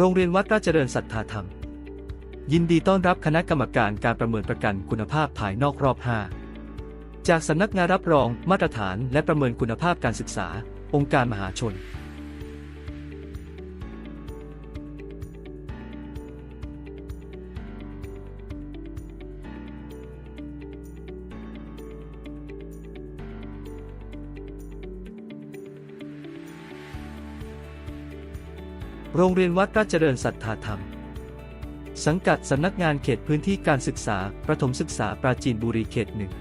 โรงเรียนวัดราชเจริญศรัทธาธรรม ยินดีต้อนรับคณะกรรมการการประเมินประกันคุณภาพภายนอกรอบ 5 จากสำนักงานรับรองมาตรฐานและประเมินคุณภาพการศึกษา องค์การมหาชน โรงเรียนวัดราชเจริญศรัทธาธรรม สังกัดสำนักงานเขตพื้นที่การศึกษา ประถมศึกษาปราจีนบุรีเขตหนึ่ง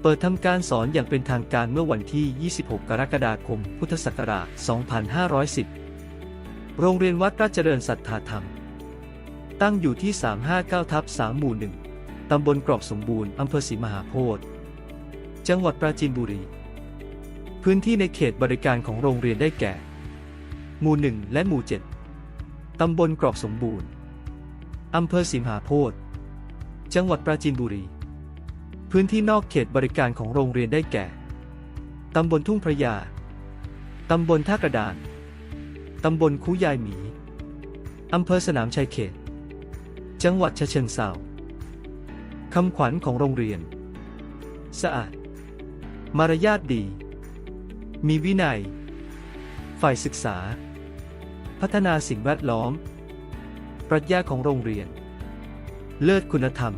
เปิดทำการสอนอย่างเป็นทางการเมื่อวันที่ 26 กรกฎาคม พุทธศักราช 2510 โรงเรียนวัดราชเจริญศรัทธาธรรม ตั้งอยู่ที่ 359 ทับ3หมู่ 1 ตำบลกรอกสมบูรณ์ อำเภอศรีมหาโพธิ์ จังหวัดปราจีนบุรี พื้นที่ในเขตบริการของโรงเรียนได้แก่ หมู่ 1 และหมู่ 7 ตำบลกรอกสมบูรณ์ อำเภอสิมหาโพธิ์จังหวัดปราจีนบุรี พื้นที่นอกเขตบริการของโรงเรียนได้แก่ ตำบลทุ่งพระยา ตำบลท่ากระดาน ตำบลคูยายหมี อำเภอสนามชัยเขต จังหวัดฉะเชิงเทราคำขวัญของโรงเรียน สะอาด มารยาทดี มีวินัย ฝ่ายศึกษา พัฒนาสิ่งแวดล้อม ปรัชญาของโรงเรียน เลิศคุณธรรม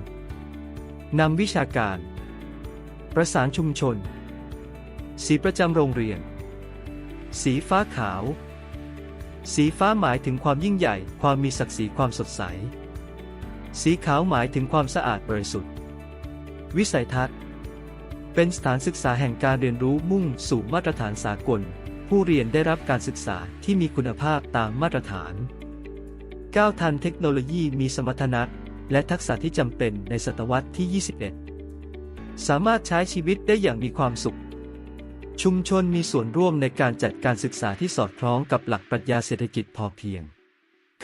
นำวิชาการ ประสานชุมชน สีประจำโรงเรียน สีฟ้าขาว สีฟ้าหมายถึงความยิ่งใหญ่ ความมีศักดิ์ศรีความสดใส สีขาวหมายถึงความสะอาดบริสุทธิ์ วิสัยทัศน์ เป็นสถานศึกษาแห่งการเรียนรู้มุ่งสู่มาตรฐานสากล ผู้เรียนได้รับการศึกษาที่มีคุณภาพตามมาตรฐานก้าวทันเทคโนโลยีมีสมรรถนะ และทักษะที่จำเป็นในศตวรรษที่ 21 สามารถใช้ชีวิตได้อย่างมีความสุข ชุมชนมีส่วนร่วมในการจัดการศึกษาที่สอดคล้องกับหลักปรัชญาเศรษฐกิจพอเพียง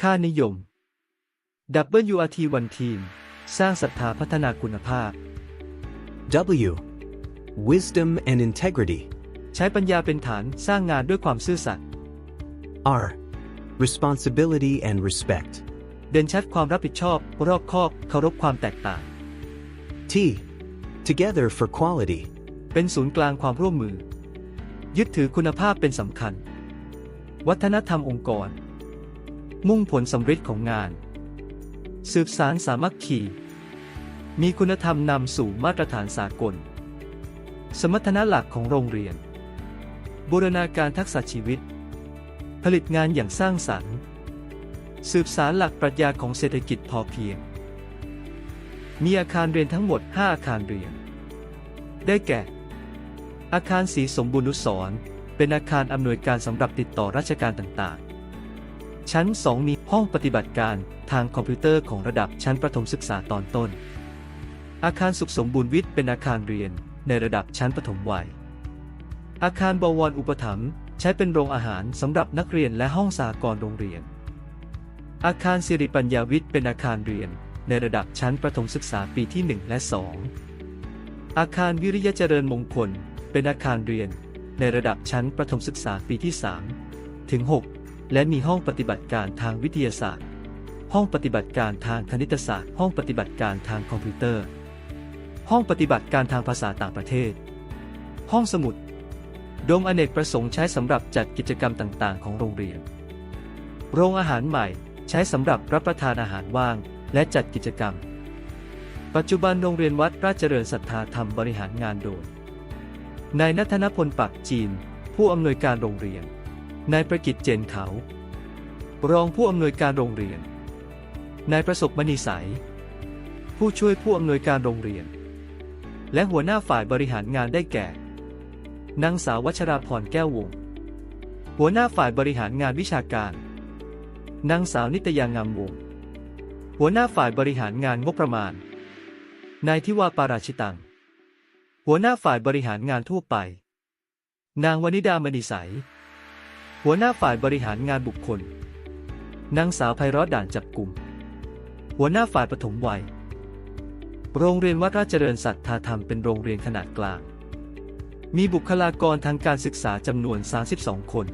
ค่านิยม WRT One Team สร้างศรัทธาพัฒนาคุณภาพ W. Wisdom and integrity. ใช้ปัญญาเป็นฐานสร้างงานด้วยความซื่อสัตย์ R. Responsibility and respect. เด่นชัดความรับผิดชอบ รอบคอบเคารพความแตกต่าง T. Together for quality. เป็นศูนย์กลางความร่วมมือ ยึดถือคุณภาพเป็นสำคัญ วัฒนธรรมองค์กร มุ่งผลสำเร็จของงาน สืบสารสามัคคี มีคุณธรรมนำสู่มาตรฐานสากล สมรรถนะหลักของโรงเรียน บูรณาการทักษะชีวิต ผลิตงานอย่างสร้างสรรค์ สืบสารหลักปรัชญาของเศรษฐกิจพอเพียง มีอาคารเรียนทั้งหมด 5 อาคารเรียน ได้แก่ อาคารสีสมบูรณุสรเป็นอาคารอำนวยการสำหรับติดต่อราชการต่างๆ ชั้น 2 มีห้องปฏิบัติการทางคอมพิวเตอร์ของระดับชั้นประถมศึกษาตอนต้น อาคารสุขสมบูรณ์วิทย์เป็นอาคารเรียนในระดับชั้นประถมวัย อาคารบวรอุปถัมภ์ใช้เป็นโรงอาหารสำหรับนักเรียนและห้องสากรโรงเรียน อาคารสิริปัญญาวิทย์เป็นอาคารเรียน ในระดับชั้นประถมศึกษาปีที่ 1 และ 2 อาคารวิริยะเจริญมงคล เป็นอาคารเรียน ในระดับชั้นประถมศึกษาปีที่ 3 ถึง 6 และมีห้องปฏิบัติการทางวิทยาศาสตร์ ห้องปฏิบัติการทางคณิตศาสตร์ ห้องปฏิบัติการทางคอมพิวเตอร์ ห้องปฏิบัติการทางภาษาต่างประเทศ ห้องสมุด โดมอเนกประสงค์ใช้สำหรับจัดกิจกรรมต่างๆ ของโรงเรียน โรงอาหารใหม่ใช้สำหรับรับประทานอาหารว่าง และจัดกิจกรรม ปัจจุบันโรงเรียนวัดราชเจริญศรัทธาธรรมบริหารงานโดย นายนัทนพลปักจีน ผู้อำนวยการโรงเรียน นายประกิตเจนเขา รองผู้อำนวยการโรงเรียน นายประสบมณีใสยผู้ช่วยผู้อำนวยการโรงเรียน และหัวหน้าฝ่ายบริหารงานได้แก่ นางสาววัชราพรแก้ววง หัวหน้าฝ่ายบริหารงานวิชาการ นางสาวนิตยางามวง หัวหน้าฝ่ายบริหารงานงบประมาณ นายทิวาปาราชิตัง หัวหน้าฝ่ายบริหารงานทั่วไป นางวนิดามณีใส หัวหน้าฝ่ายบริหารงานบุคคล นางสาวไพเราะด่านจับกลุ่ม หัวหน้าฝ่ายปฐมวัย โรงเรียนวัดราชเจริญสัตธาธรรมเป็นโรงเรียนขนาดกลาง มีบุคลากรทางการศึกษาจำนวน 32 คน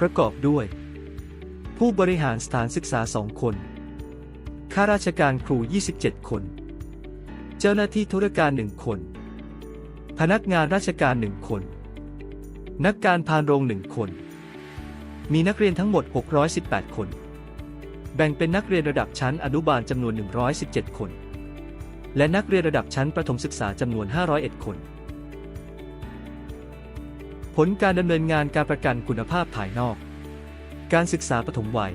ประกอบด้วย ผู้บริหารสถานศึกษา 2 คน ข้าราชการครู 27 คน เจ้าหน้าที่ธุรการ 1 คน พนักงานราชการ 1 คน นักการพานโรง 1 คน มีนักเรียนทั้งหมด 618 คน แบ่งเป็นนักเรียนระดับชั้นอนุบาลจำนวน 117 คน และนักเรียนระดับชั้นประถมศึกษาจำนวน 501 คน ผลการดำเนินงานการประกันคุณภาพภายนอก การศึกษาปฐมวัย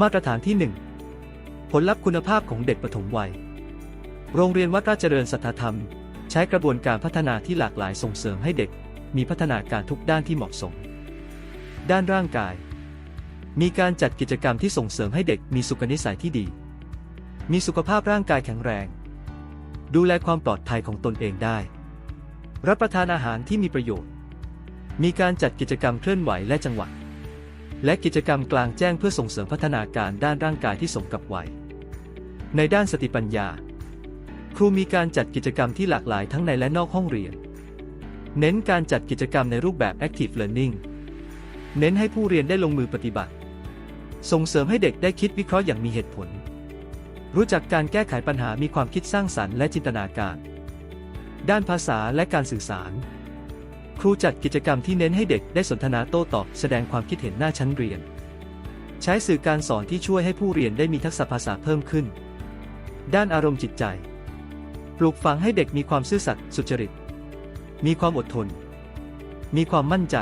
มาตรฐานที่ 1 ผลลัพธ์คุณภาพของเด็กปฐมวัย โรงเรียนวัดราชเจริญสัทธธรรม ใช้กระบวนการพัฒนาที่หลากหลายส่งเสริมให้เด็ก มีพัฒนาการทุกด้านที่เหมาะสม ด้านร่างกาย มีการจัดกิจกรรมที่ส่งเสริมให้เด็กมีสุขนิสัยที่ดี มีสุขภาพร่างกายแข็งแรง ดูแลความปลอดภัยของตนเองได้ รับประทานอาหารที่มีประโยชน์ มีการจัดกิจกรรมเคลื่อนไหวและจังหวะและกิจกรรมกลางแจ้งเพื่อส่งเสริมพัฒนาการด้านร่างกายที่สมกับวัย ในด้านสติปัญญา ครูมีการจัดกิจกรรมที่หลากหลายทั้งในและนอกห้องเรียน เน้นการจัดกิจกรรมในรูปแบบ active learning เน้นให้ผู้เรียนได้ลงมือปฏิบัติ ส่งเสริมให้เด็กได้คิดวิเคราะห์อย่างมีเหตุผล รู้จักการแก้ไขปัญหามีความคิดสร้างสรรค์และจินตนาการ ด้านภาษาและการสื่อสาร ครูจัดกิจกรรมที่เน้นให้เด็กได้สนทนาโต้ตอบแสดงความคิดเห็นหน้าชั้นเรียน ใช้สื่อการสอนที่ช่วยให้ผู้เรียนได้มีทักษะภาษาเพิ่มขึ้น ด้านอารมณ์จิตใจ ปลูกฝังให้เด็กมีความซื่อสัตย์สุจริต มีความอดทน มีความมั่นใจ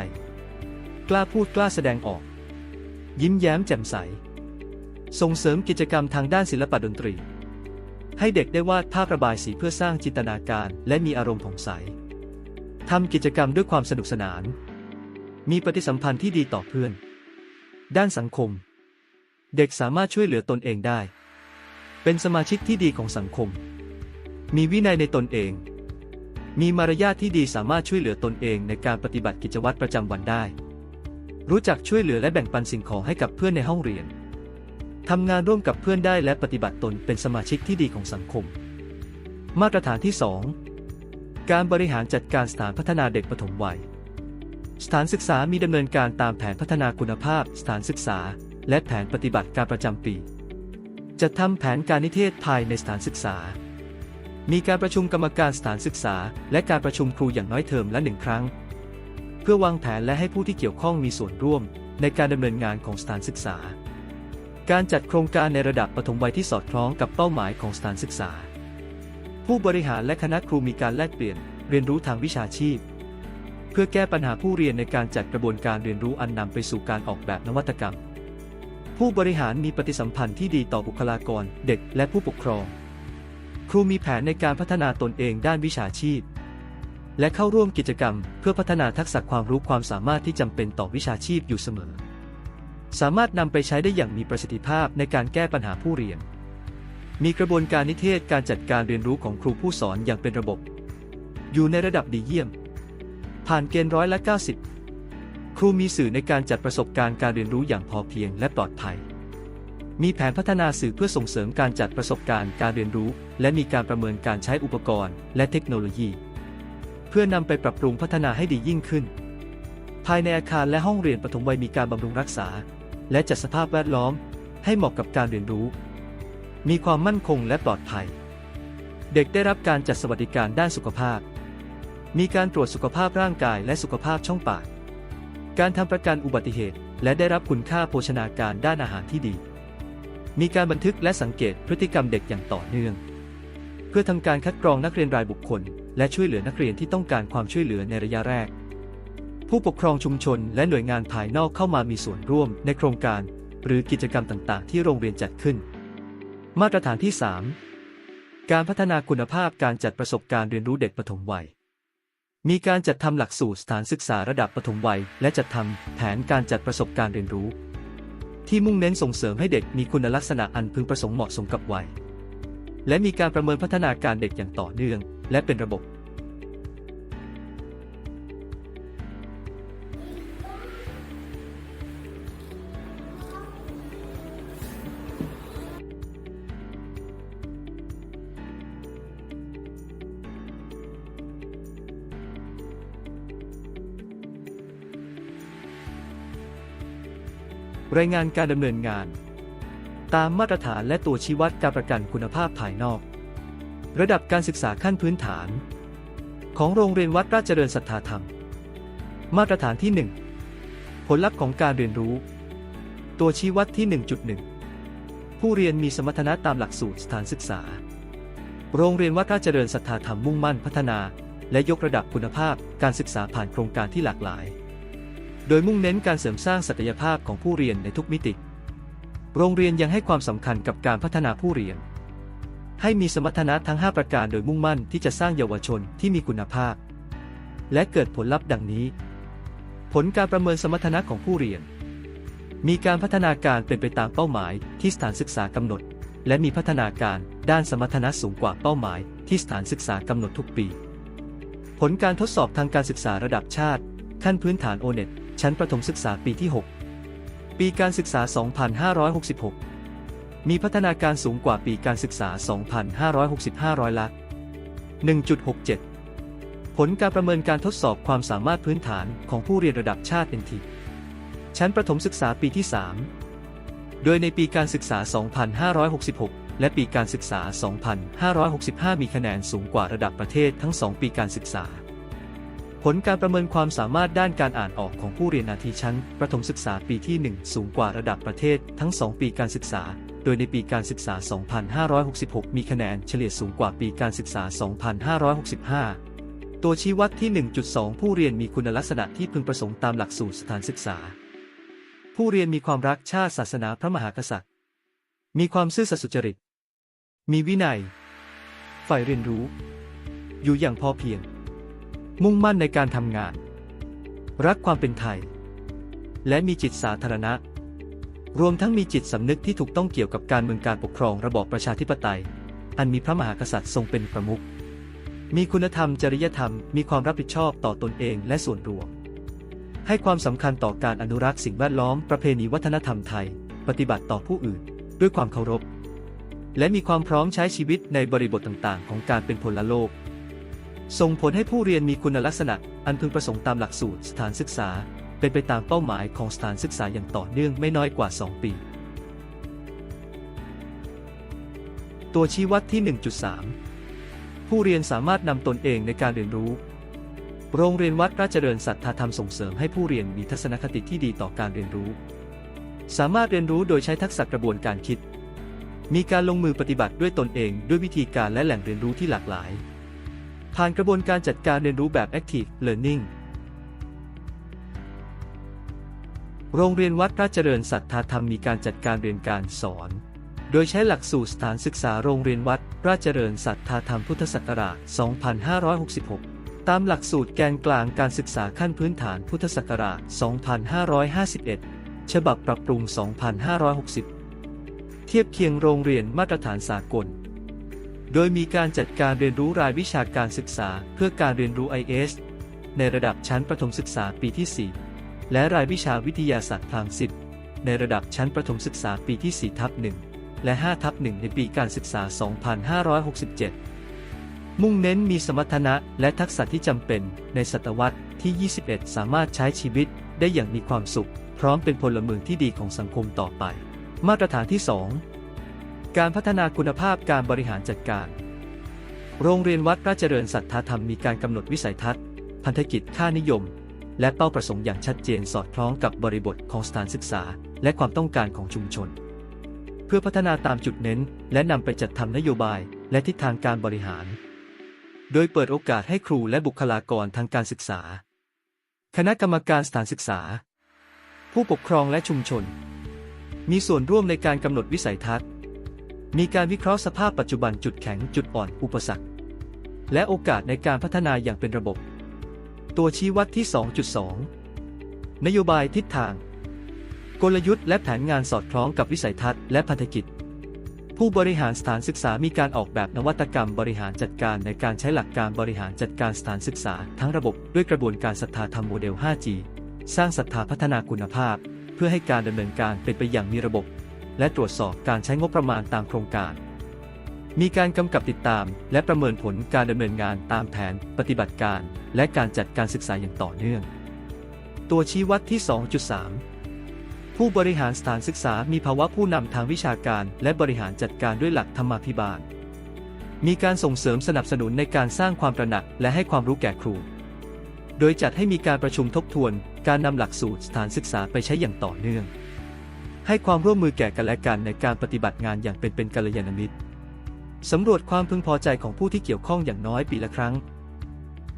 กล้าพูดกล้าแสดงออก ยิ้มแย้มแจ่มใส ส่งเสริมกิจกรรมทางด้านศิลปะดนตรี ให้เด็กได้วาดภาพระบายสีเพื่อสร้างจินตนาการ และมีอารมณ์ผ่องใส ทำกิจกรรมด้วยความสนุกสนาน มีปฏิสัมพันธ์ที่ดีต่อเพื่อน ด้านสังคม เด็กสามารถช่วยเหลือตนเองได้ เป็นสมาชิกที่ดีของสังคม มีวินัยในตนเอง มีมารยาทที่ดีสามารถช่วยเหลือตนเองในการปฏิบัติกิจวัตรประจำวันได้ รู้จักช่วยเหลือและแบ่งปันสิ่งของให้กับเพื่อนในห้องเรียนทำงานร่วมกับเพื่อนได้และปฏิบัติตนเป็นสมาชิกที่ดีของสังคม มาตรฐานที่ 2 การบริหารจัดการสถานพัฒนาเด็กปฐมวัย สถานศึกษามีดำเนินการตามแผนพัฒนาคุณภาพ สถานศึกษา และแผนปฏิบัติการประจำปี จัดทำแผนการนิเทศภายในสถานศึกษา มีการประชุมกรรมการสถานศึกษา และการประชุมครูอย่างน้อยเทอมละหนึ่งครั้ง เพื่อวางแผนและให้ผู้ที่เกี่ยวข้องมีส่วนร่วม ในการดำเนินงานของสถานศึกษา การจัดโครงการในระดับปฐมวัยที่สอดคล้องกับเป้าหมายของสถานศึกษา ผู้บริหารและคณะครูมีการแลกเปลี่ยนเรียนรู้ทางวิชาชีพ เพื่อแก้ปัญหาผู้เรียนในการจัดกระบวนการเรียนรู้อันนำไปสู่การออกแบบนวัตกรรม ผู้บริหารมีปฏิสัมพันธ์ที่ดีต่อบุคลากร เด็กและผู้ปกครอง ครูมีแผนในการพัฒนาตนเองด้านวิชาชีพ และเข้าร่วมกิจกรรม เพื่อพัฒนาทักษะความรู้ความสามารถที่จำเป็นต่อวิชาชีพอยู่เสมอ สามารถนำไปใช้ได้อย่างมีประสิทธิภาพในการแก้ปัญหาผู้เรียน มีกระบวนการนิเทศการจัดการเรียนรู้ของครูผู้สอนอย่างเป็นระบบ อยู่ในระดับดีเยี่ยม ผ่านเกณฑ์ร้อยละ 90 ครูมีสื่อในการจัดประสบการณ์การเรียนรู้อย่างพอเพียงและปลอดภัย มีแผนพัฒนาสื่อเพื่อส่งเสริมการจัดประสบการณ์การเรียนรู้ และมีการประเมินการใช้อุปกรณ์ และเทคโนโลยี เพื่อนำไปปรับปรุงพัฒนาให้ดียิ่งขึ้น ภายในอาคารและห้องเรียนปฐมวัยมีการบำรุงรักษา และจัดสภาพแวดล้อม ให้เหมาะกับการเรียนรู้ มีความมั่นคงและปลอดภัย เด็กได้รับการจัดสวัสดิการด้านสุขภาพ มีการตรวจสุขภาพร่างกายและสุขภาพช่องปาก การทำประกันอุบัติเหตุ และได้รับคุณค่าโภชนาการด้านอาหารที่ดี มีการบันทึกและสังเกตพฤติกรรมเด็กอย่างต่อเนื่อง เพื่อทำการคัดกรองนักเรียนรายบุคคล และช่วยเหลือนักเรียนที่ต้องการความช่วยเหลือในระยะแรก ผู้ปกครองชุมชนและหน่วยงานภายนอกเข้ามามีส่วนร่วมในโครงการ หรือกิจกรรมต่างๆ ที่โรงเรียนจัดขึ้น มาตรฐานที่ 3 การพัฒนาคุณภาพการจัดประสบการณ์เรียนรู้เด็กปฐมวัย มีการจัดทำหลักสูตรสถานศึกษาระดับปฐมวัย และจัดทำแผนการจัดประสบการณ์เรียนรู้ ที่มุ่งเน้นส่งเสริมให้เด็กมีคุณลักษณะอันพึงประสงค์เหมาะสมกับวัย และมีการประเมินพัฒนาการเด็กอย่างต่อเนื่อง และเป็นระบบ รายงานการดำเนินงาน ตามมาตรฐานและตัวชี้วัดการประกันคุณภาพภายนอก ระดับการศึกษาขั้นพื้นฐาน ของโรงเรียนวัดราชเจริญศรัทธาธรรม มาตรฐานที่ 1 ผลลัพธ์ของการเรียนรู้ ตัวชี้วัดที่ 1.1 ผู้เรียนมีสมรรถนะตามหลักสูตรสถานศึกษา โรงเรียนวัดราชเจริญศรัทธาธรรมมุ่งมั่นพัฒนา และยกระดับคุณภาพการศึกษาผ่านโครงการที่หลากหลาย โดยมุ่งเน้นการเสริมสร้างศักยภาพของผู้เรียนในทุกมิติ โรงเรียนยังให้ความสำคัญกับการพัฒนาผู้เรียน ให้มีสมรรถนะทั้ง 5 ประการโดยมุ่งมั่นที่จะสร้างเยาวชนที่มีคุณภาพ และเกิดผลลัพธ์ดังนี้ ผลการประเมินสมรรถนะของผู้เรียน มีการพัฒนาการเป็นไปตามเป้าหมายที่สถานศึกษากำหนด และมีพัฒนาการด้านสมรรถนะสูงกว่าเป้าหมายที่สถานศึกษากำหนดทุกปี ผลการทดสอบทางการศึกษาระดับชาติ ขั้นพื้นฐานโอเน็ต ชั้นประถมศึกษาปีที่ 6 ปีการศึกษา 2566 มีพัฒนาการสูงกว่าปีการศึกษา 2565 ร้อยละ 1.67 ผลการประเมินการทดสอบความสามารถพื้นฐานของผู้เรียนระดับชาติ NT ชั้นประถมศึกษาปีที่ 3 โดยในปีการศึกษา 2566และปีการศึกษา 2565 มีคะแนนสูงกว่าระดับประเทศทั้ง 2 ปีการศึกษา ผลการประเมินความสามารถด้านการอ่านออกของผู้เรียนนาทีชั้น ประถมศึกษาปีที่ 1 สูงกว่าระดับประเทศทั้ง 2 ปีการศึกษา โดยในปีการศึกษา 2566 มีคะแนนเฉลี่ยสูงกว่าปีการศึกษา 2565 ตัวชี้วัดที่ 1.2 ผู้เรียนมีคุณลักษณะที่พึงประสงค์ตามหลักสูตรสถานศึกษา ผู้เรียนมีความรักชาติศาสนาพระมหากษัตริย์ มีความซื่อสัตย์สุจริต มีวินัยใฝ่เรียนรู้ อยู่อย่างพอเพียง มุ่งมั่นในการทำงาน รักความเป็นไทย และมีจิตสาธารณะ รวมทั้งมีจิตสำนึกที่ถูกต้องเกี่ยวกับการเมืองการปกครองระบอบประชาธิปไตย อันมีพระมหากษัตริย์ทรงเป็นประมุขมีคุณธรรมจริยธรรมมีความรับผิดชอบต่อตนเองและส่วนรวม ให้ความสำคัญต่อการอนุรักษ์สิ่งแวดล้อมประเพณีวัฒนธรรมไทย ปฏิบัติต่อผู้อื่น ด้วยความเคารพ และมีความพร้อมใช้ชีวิตในบริบทต่างๆ ของการเป็นพลโลก ส่งผลให้ผู้เรียนมีคุณลักษณะ อันพึงประสงค์ตามหลักสูตรสถานศึกษา เป็นไปตามเป้าหมายของสถานศึกษาอย่างต่อเนื่องไม่น้อยกว่า 2 ปี ตัวชี้วัดที่ 1.3 ผู้เรียนสามารถนำตนเองในการเรียนรู้ โรงเรียนวัดราชเจริญสัทธาธรรมส่งเสริมให้ผู้เรียนมีทัศนคติที่ดีต่อการเรียนรู้ สามารถเรียนรู้โดยใช้ทักษะกระบวนการคิด มีการลงมือปฏิบัติด้วยตนเองด้วยวิธีการและแหล่งเรียนรู้ที่หลากหลาย ผ่านกระบวนการจัดการเรียนรู้แบบ Active Learning โรงเรียนวัดราชเจริญสัทธาธรรมมีการจัดการเรียนการสอน โดยใช้หลักสูตรสถานศึกษาโรงเรียนวัดราชเจริญสัทธาธรรมพุทธศักราช 2566 ตามหลักสูตรแกนกลางการศึกษาขั้นพื้นฐานพุทธศักราช 2551 ฉบับปรับปรุง 2560 เทียบเคียงโรงเรียนมาตรฐานสากล โดยมีการจัดการเรียนรู้รายวิชาการศึกษา เพื่อการเรียนรู้ IS ในระดับชั้นประถมศึกษาปีที่ 4 และรายวิชาวิทยาศาสตร์ทางศิลป์ในระดับชั้นประถมศึกษาปีที่ 4 ทับ 1 และ 5 ทับ 1 ในปีการศึกษา 2567 มุ่งเน้นมีสมรรถนะและทักษะที่จำเป็นในศตวรรษที่ 21 สามารถใช้ชีวิตได้อย่างมีความสุข พร้อมเป็นพลเมืองที่ดีของสังคมต่อไป มาตรฐานที่ 2 การพัฒนาคุณภาพการบริหารจัดการ โรงเรียนวัดราชเจริญสัทธาธรรมมีการกำหนดวิสัยทัศน์ พันธกิจค่านิยม และเป้าประสงค์อย่างชัดเจนสอดคล้องกับบริบทของสถานศึกษา และความต้องการของชุมชน เพื่อพัฒนาตามจุดเน้น และนำไปจัดทำนโยบายและทิศทางการบริหาร โดยเปิดโอกาสให้ครูและบุคลากรทางการศึกษา คณะกรรมการสถานศึกษา ผู้ปกครองและชุมชน มีส่วนร่วมในการกำหนดวิสัยทัศน์ มีการวิเคราะห์สภาพปัจจุบันจุดแข็งจุดอ่อนอุปสรรค และโอกาสในการพัฒนาอย่างเป็นระบบ ตัวชี้วัดที่ 2.2 นโยบายทิศทาง กลยุทธ์และแผนงานสอดคล้องกับวิสัยทัศน์และพันธกิจ ผู้บริหารสถานศึกษามีการออกแบบนวัตกรรมบริหารจัดการในการใช้หลักการบริหารจัดการสถานศึกษา ทั้งระบบด้วยกระบวนการศรัทธาธรรมโมเดล 5G สร้างศรัทธาพัฒนาคุณภาพ เพื่อให้การดำเนินการเป็นไปอย่างมีระบบ และตรวจสอบการใช้งบประมาณตามโครงการ มีการกำกับติดตาม และประเมินผลการดำเนินงานตามแผนปฏิบัติการ และการจัดการศึกษาอย่างต่อเนื่อง ตัวชี้วัดที่ 2.3 ผู้บริหารสถานศึกษามีภาวะผู้นำทางวิชาการและบริหารจัดการด้วยหลักธรรมาภิบาล มีการส่งเสริมสนับสนุนในการสร้างความตระหนักและให้ความรู้แก่ครู โดยจัดให้มีการประชุมทบทวน การนำหลักสูตรสถานศึกษาไปใช้อย่างต่อเนื่อง ให้ความร่วมมือแก่กันและกันในการปฏิบัติงานอย่างเป็นเป็นกัลยาณมิตรสำรวจความพึงพอใจของผู้ที่เกี่ยวข้องอย่างน้อยปีละครั้ง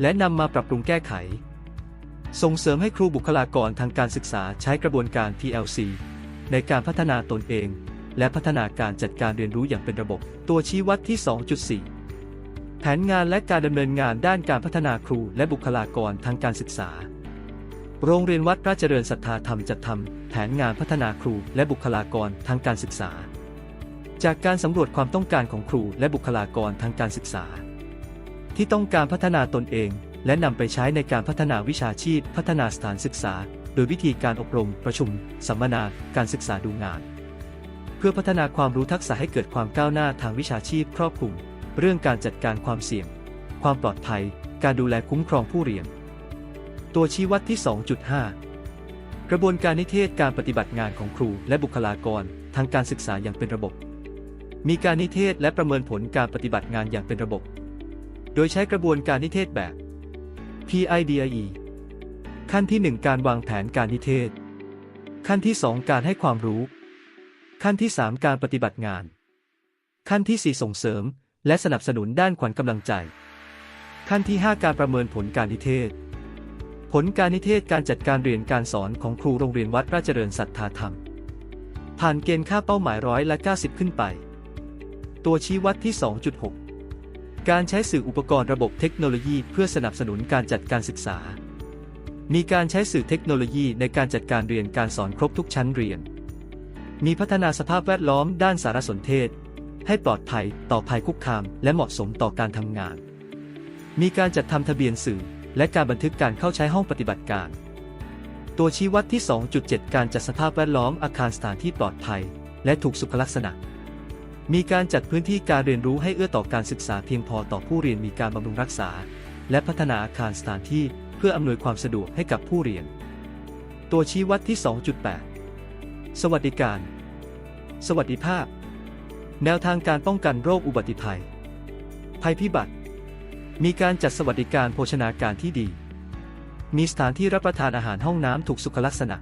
และนำมาปรับปรุงแก้ไข ส่งเสริมให้ครูบุคลากรทางการศึกษาใช้กระบวนการ PLC ในการพัฒนาตนเอง และพัฒนาการจัดการเรียนรู้อย่างเป็นระบบ ตัวชี้วัดที่ 2.4 แผนงานและการดำเนินงานด้านการพัฒนาครูและบุคลากรทางการศึกษา โรงเรียนวัดราชเจริญศรัทธาธรรมจัดทำแผนงานพัฒนาครูและบุคลากรทางการศึกษา จากการสำรวจความต้องการของครูและบุคลากรทางการศึกษา ที่ต้องการพัฒนาตนเอง และนำไปใช้ในการพัฒนาวิชาชีพ พัฒนาสถานศึกษา โดยวิธีการอบรม ประชุม สัมมนา การศึกษาดูงาน เพื่อพัฒนาความรู้ทักษะให้เกิดความก้าวหน้าทางวิชาชีพครอบคลุม เรื่องการจัดการความเสี่ยง ความปลอดภัย การดูแลคุ้มครองผู้เรียน ตัวชี้วัดที่ 2.5 กระบวนการนิเทศการปฏิบัติงานของครูและบุคลากรทางการศึกษาอย่างเป็นระบบ มีการนิเทศและประเมินผลการปฏิบัติงานอย่างเป็นระบบ โดยใช้กระบวนการนิเทศแบบ PIDIE ขั้นที่ 1 การวางแผนการนิเทศ ขั้นที่ 2 การให้ความรู้ ขั้นที่ 3 การปฏิบัติงาน ขั้นที่ 4 ส่งเสริม และสนับสนุนด้านขวัญกำลังใจ ขั้นที่ 5 การประเมินผลการนิเทศ ผลการนิเทศการจัดการเรียนการสอนของครูโรงเรียนวัดราชเจริญศรัทธาธรรม ผ่านเกณฑ์ค่าเป้าหมายร้อยละ90 ขึ้นไป ตัวชี้วัดที่ 2.6 การใช้สื่ออุปกรณ์ระบบเทคโนโลยีเพื่อสนับสนุนการจัดการศึกษา มีการใช้สื่อเทคโนโลยีในการจัดการเรียนการสอนครบทุกชั้นเรียน มีพัฒนาสภาพแวดล้อมด้านสารสนเทศ ให้ปลอดภัยต่อภัยคุกคาม และเหมาะสมต่อการทำงาน มีการจัดทำทะเบียนสื่อ และการบันทึกการเข้าใช้ห้องปฏิบัติการ ตัวชี้วัดที่ 2.7 การจัดสภาพแวดล้อมอาคารสถานที่ปลอดภัย และถูกสุขลักษณะ มีการจัดพื้นที่การเรียนรู้ให้เอื้อต่อการศึกษาเพียงพอต่อผู้เรียนมีการบำรุงรักษา และพัฒนาอาคารสถานที่เพื่ออำนวยความสะดวกให้กับผู้เรียน ตัวชี้วัดที่ 2.8 สวัสดิการ สวัสดิภาพ แนวทางการป้องกันโรคอุบัติภัย ภัยพิบัติ มีการจัดสวัสดิการโภชนาการที่ดี มีสถานที่รับประทานอาหารห้องน้ำถูกสุขลักษณะ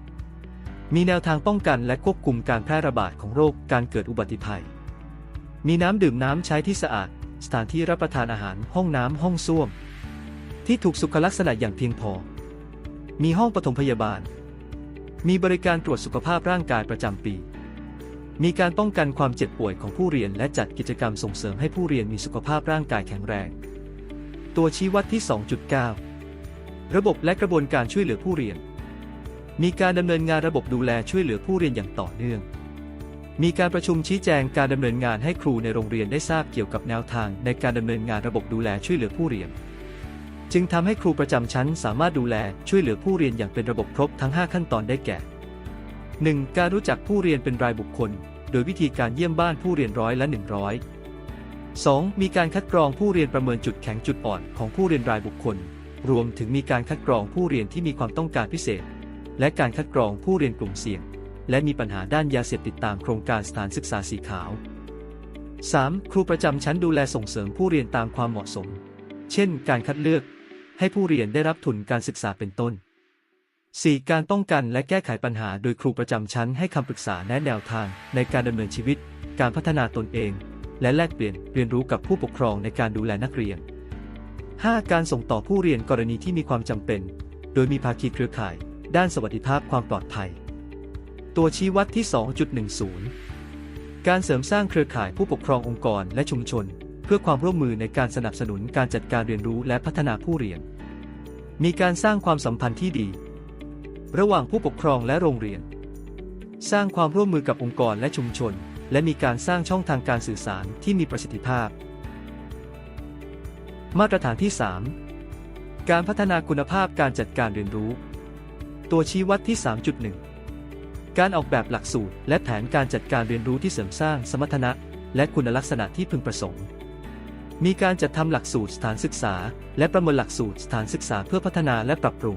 มีแนวทางป้องกันและควบคุมการแพร่ระบาดของโรคการเกิดอุบัติภัย มีน้ำดื่มน้ำใช้ที่สะอาด สถานที่รับประทานอาหารห้องน้ำห้องส้วม ที่ถูกสุขลักษณะอย่างเพียงพอ มีห้องปฐมพยาบาล มีบริการตรวจสุขภาพร่างกายประจำปีมีการป้องกันความเจ็บป่วยของผู้เรียนและจัดกิจกรรมส่งเสริมให้ผู้เรียนมีสุขภาพร่างกายแข็งแรง ตัวชี้วัดที่ 2.9 ระบบและกระบวนการช่วยเหลือผู้เรียน มีการดำเนินงานระบบดูแลช่วยเหลือผู้เรียนอย่างต่อเนื่อง มีการประชุมชี้แจงการดำเนินงานให้ครูในโรงเรียนได้ทราบเกี่ยวกับแนวทาง ในการดำเนินงานระบบดูแลช่วยเหลือผู้เรียน จึงทำให้ครูประจำชั้นสามารถดูแลช่วยเหลือผู้เรียนอย่างเป็นระบบครบทั้ง 5 ขั้นตอนได้แก่ 1. การรู้จักผู้เรียนเป็นรายบุคคล โดยวิธีการเยี่ยมบ้านผู้เรียนร้อยละ100 2. มีการคัดกรองผู้เรียนประเมินจุดแข็งจุดอ่อนของผู้เรียนรายบุคคล รวมถึงมีการคัดกรองผู้เรียนที่มีความต้องการพิเศษ และการคัดกรองผู้เรียนกลุ่มเสี่ยง และมีปัญหาด้านยาเสพติดตามโครงการสถานศึกษาสีขาว 3. ครูประจำชั้นดูแลส่งเสริมผู้เรียนตามความเหมาะสม เช่น การคัดเลือก ให้ผู้เรียนได้รับทุนการศึกษาเป็นต้น 4. การป้องกันและแก้ไขปัญหาโดยครูประจำชั้นให้คำปรึกษาแนะแนวทางในการดำเนินชีวิต การพัฒนาตนเอง และแลกเปลี่ยนเรียนรู้กับผู้ปกครองในการดูแลนักเรียน 5. การส่งต่อผู้เรียนกรณีที่มีความจำเป็น โดยมีภาคีเครือข่าย ด้านสวัสดิภาพความปลอดภัย ตัวชี้วัดที่ 2.10 การเสริมสร้างเครือข่ายผู้ปกครององค์กรและชุมชน เพื่อความร่วมมือในการสนับสนุนการจัดการเรียนรู้และพัฒนาผู้เรียน มีการสร้างความสัมพันธ์ที่ดี ระหว่างผู้ปกครองและโรงเรียน สร้างความร่วมมือกับองค์กรและชุมชน และมีการสร้างช่องทางการสื่อสารที่มีประสิทธิภาพ มาตรฐานที่ 3 การพัฒนาคุณภาพการจัดการเรียนรู้ ตัวชี้วัดที่ 3.1 การออกแบบหลักสูตร และแผนการจัดการเรียนรู้ที่เสริมสร้างสมรรถนะ และคุณลักษณะที่พึงประสงค์ มีการจัดทำหลักสูตรสถานศึกษา และประเมินหลักสูตรสถานศึกษาเพื่อพัฒนาและปรับปรุง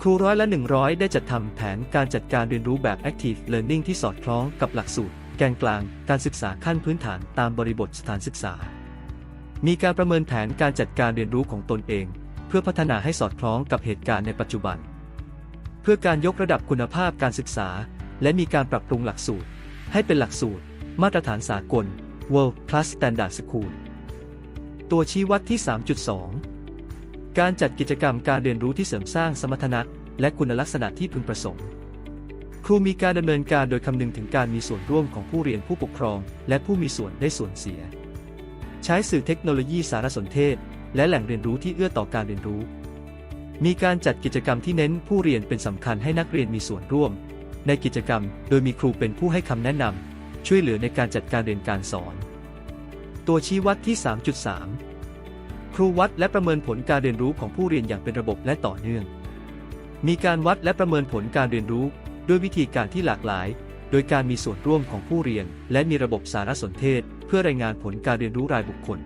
ครูร้อยละ 100 ได้จัดทำแผนการจัดการเรียนรู้แบบ Active Learning ที่สอดคล้องกับหลักสูตร แกนกลาง การศึกษาขั้นพื้นฐานตามบริบทสถานศึกษา มีการประเมินแผนการจัดการเรียนรู้ของตนเอง เพื่อพัฒนาให้สอดคล้องกับเหตุการณ์ในปัจจุบัน เพื่อการยกระดับคุณภาพการศึกษา และมีการปรับปรุงหลักสูตร ให้เป็นหลักสูตร มาตรฐานสากล World Class Standard School ตัวชี้วัดที่ 3.2 การจัดกิจกรรมการเรียนรู้ที่เสริมสร้างสมรรถนะและคุณลักษณะที่พึงประสงค์ ครูมีการดำเนินการโดยคำนึงถึงการมีส่วนร่วมของผู้เรียนผู้ปกครอง และผู้มีส่วนได้ส่วนเสีย ใช้สื่อเทคโนโลยีสารสนเทศ และแหล่งเรียนรู้ที่เอื้อต่อการเรียนรู้ มีการจัดกิจกรรมที่เน้นผู้เรียนเป็นสำคัญให้นักเรียนมีส่วนร่วม ในกิจกรรม โดยมีครูเป็นผู้ให้คำแนะนำช่วยเหลือในการจัดการเรียนการสอน ตัวชี้วัดที่ 3.3 ครูวัดและประเมินผลการเรียนรู้ของผู้เรียนอย่างเป็นระบบและต่อเนื่อง มีการวัดและประเมินผลการเรียนรู้ ด้วยวิธีการที่หลากหลาย โดยการมีส่วนร่วมของผู้เรียน และมีระบบสารสนเทศ เพื่อรายงานผลการเรียนรู้รายบุคคล